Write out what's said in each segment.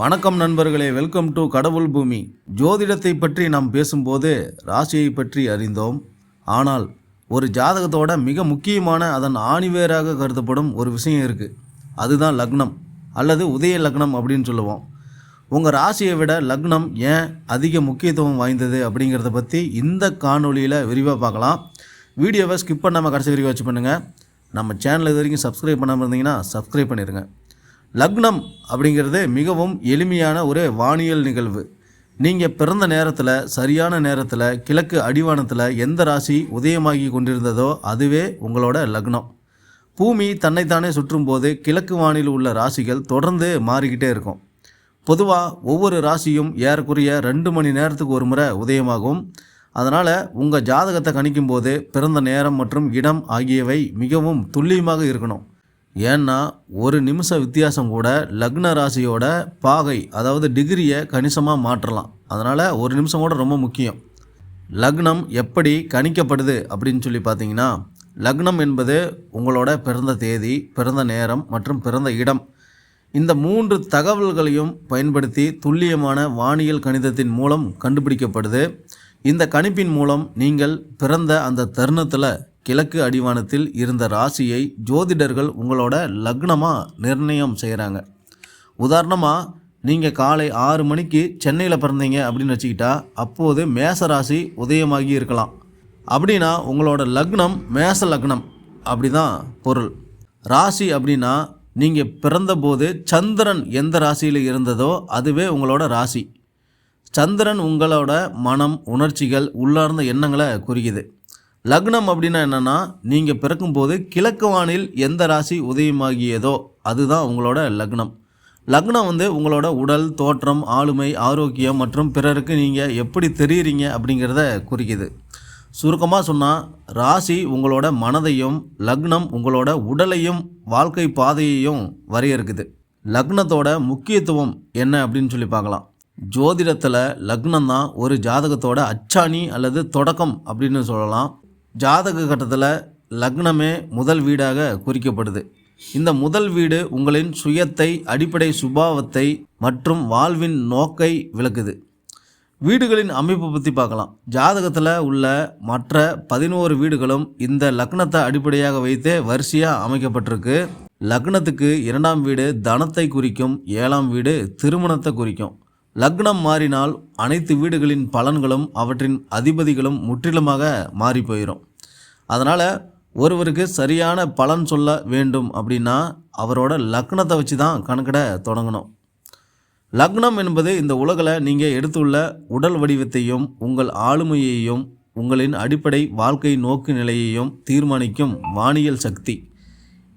வணக்கம் நண்பர்களே welcome to கடவுள் பூமி. ஜோதிடத்தை பற்றி நாம் பேசும்போது ராசியை பற்றி அறிந்தோம். ஆனால் ஒரு ஜாதகத்தோட மிக முக்கியமான அதன் ஆணிவேராக கருதப்படும் ஒரு விஷயம் இருக்குது அதுதான் லக்னம் அல்லது உதய லக்னம் அப்படின்னு சொல்லுவோம். உங்கள் ராசியை விட லக்னம் ஏன் அதிக முக்கியத்துவம் வாய்ந்தது அப்படிங்கிறத பற்றி இந்த காணொலியில் விரிவாக பார்க்கலாம். வீடியோவை ஸ்கிப் பண்ணாமல் கடைசி வரைக்கும் வச்சு பண்ணுங்கள் நம்ம சேனல் இது வரைக்கும் சப்ஸ்கிரைப் பண்ணாமல் இருந்தீங்கன்னா சப்ஸ்கிரைப் பண்ணிடுங்க லக்னம் அப்படிங்கிறது மிகவும் எளிமையான ஒரு வானியல் நிகழ்வு. நீங்கள் பிறந்த நேரத்தில் சரியான நேரத்தில் கிழக்கு அடிவானத்தில் எந்த ராசி உதயமாகி கொண்டிருந்ததோ அதுவே உங்களோட லக்னம். பூமி தன்னைத்தானே சுற்றும்போது கிழக்கு வானில் உள்ள ராசிகள் தொடர்ந்து மாறிக்கிட்டே இருக்கும். பொதுவாக ஒவ்வொரு ராசியும் ஏறக்குறைய ரெண்டு மணி நேரத்துக்கு ஒரு முறை உதயமாகும். அதனால் உங்கள் ஜாதகத்தை கணிக்கும்போது பிறந்த நேரம் மற்றும் இடம் ஆகியவை மிகவும் துல்லியமாக இருக்கணும். ஏன்னா ஒரு நிமிஷ வித்தியாசம் கூட லக்ன ராசியோட பாகை அதாவது டிகிரியை கணிசமாக மாற்றலாம். அதனால் ஒரு நிமிஷம் கூட ரொம்ப முக்கியம். லக்னம் எப்படி கணிக்கப்படுது அப்படின்னு சொல்லி பார்த்தீங்கன்னா லக்னம் என்பது உங்களோட பிறந்த தேதி பிறந்த நேரம் மற்றும் பிறந்த இடம். இந்த மூன்று தகவல்களையும் பயன்படுத்தி துல்லியமான வானியல் கணிதத்தின் மூலம் கண்டுபிடிக்கப்படுது. இந்த கணிப்பின் மூலம் நீங்கள் பிறந்த அந்த தருணத்தில் கிழக்கு அடிவானத்தில் இருந்த ராசியை ஜோதிடர்கள் உங்களோட லக்னமாக நிர்ணயம் செய்கிறாங்க உதாரணமாக நீங்கள் காலை ஆறு மணிக்கு சென்னையில் பிறந்தீங்க அப்படின்னு வச்சுக்கிட்டா அப்போது மேச ராசி உதயமாகி இருக்கலாம். அப்படின்னா உங்களோட லக்னம் மேச லக்னம். அப்படி தான் பொருள். ராசி அப்படின்னா நீங்கள் பிறந்தபோது சந்திரன் எந்த ராசியில் இருந்ததோ அதுவே உங்களோட ராசி. சந்திரன் உங்களோட மனம் உணர்ச்சிகள் உள்ளார்ந்த எண்ணங்களை குறிக்குது. லக்னம் அப்படின்னா என்னென்னா நீங்கள் பிறக்கும்போது கிழக்கு வானில் எந்த ராசி உதயமாகியதோ அதுதான் உங்களோட லக்னம். லக்னம் வந்து உங்களோட உடல் தோற்றம் ஆளுமை ஆரோக்கியம் மற்றும் பிறருக்கு நீங்கள் எப்படி தெரியுறீங்க அப்படிங்கிறத குறிக்குது. சுருக்கமாக சொன்னால் ராசி உங்களோட மனதையும் லக்னம் உங்களோட உடலையும் வாழ்க்கை பாதையையும் வரையறுக்குது. லக்னத்தோட முக்கியத்துவம் என்ன அப்படின்னு சொல்லி பார்க்கலாம். ஜோதிடத்தில் லக்னம் தான் ஒரு ஜாதகத்தோட அச்சாணி அல்லது தொடக்கம் அப்படின்னு சொல்லலாம். ஜாதக கட்டத்தில் லக்னமே முதல் வீடாக குறிக்கப்படுது. இந்த முதல் வீடு உங்களின் சுயத்தை அடிப்படை சுபாவத்தை மற்றும் வாழ்வின் நோக்கை விளக்குது. வீடுகளின் அமைப்பு பற்றி பார்க்கலாம். ஜாதகத்தில் உள்ள மற்ற பதினோரு வீடுகளும் இந்த லக்னத்தை அடிப்படையாக வைத்தே வரிசையாக அமைக்கப்பட்டிருக்கு. லக்னத்துக்கு இரண்டாம் வீடு தனத்தை குறிக்கும் ஏழாம் வீடு திருமணத்தை குறிக்கும். லக்னம் மாறினால் அனைத்து வீடுகளின் பலன்களும் அவற்றின் அதிபதிகளும் முற்றிலுமாக மாறி போயிடும் அதனால் ஒருவருக்கு சரியான பலன் சொல்ல வேண்டும் அப்படின்னா அவரோட லக்னத்தை வச்சு தான் கணக்கிட தொடங்கணும். லக்னம் என்பது இந்த உலகில் நீங்கள் எடுத்துள்ள உடல் வடிவத்தையும் உங்கள் ஆளுமையையும் உங்களின் அடிப்படை வாழ்க்கை நோக்கு நிலையையும் தீர்மானிக்கும் வானியல் சக்தி.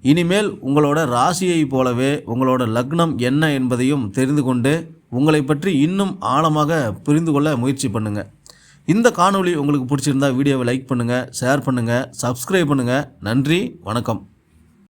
இனிமேல் உங்களோட ராசியைப் போலவே உங்களோட லக்னம் என்ன என்பதையும் தெரிந்து கொண்டு உங்களை பற்றி இன்னும் ஆழமாக புரிந்து கொள்ள முயற்சி பண்ணுங்கள் இந்த காணொளி உங்களுக்கு பிடிச்சிருந்தா வீடியோவை லைக் பண்ணுங்கள் ஷேர் பண்ணுங்கள் சப்ஸ்கிரைப் பண்ணுங்கள் நன்றி வணக்கம்.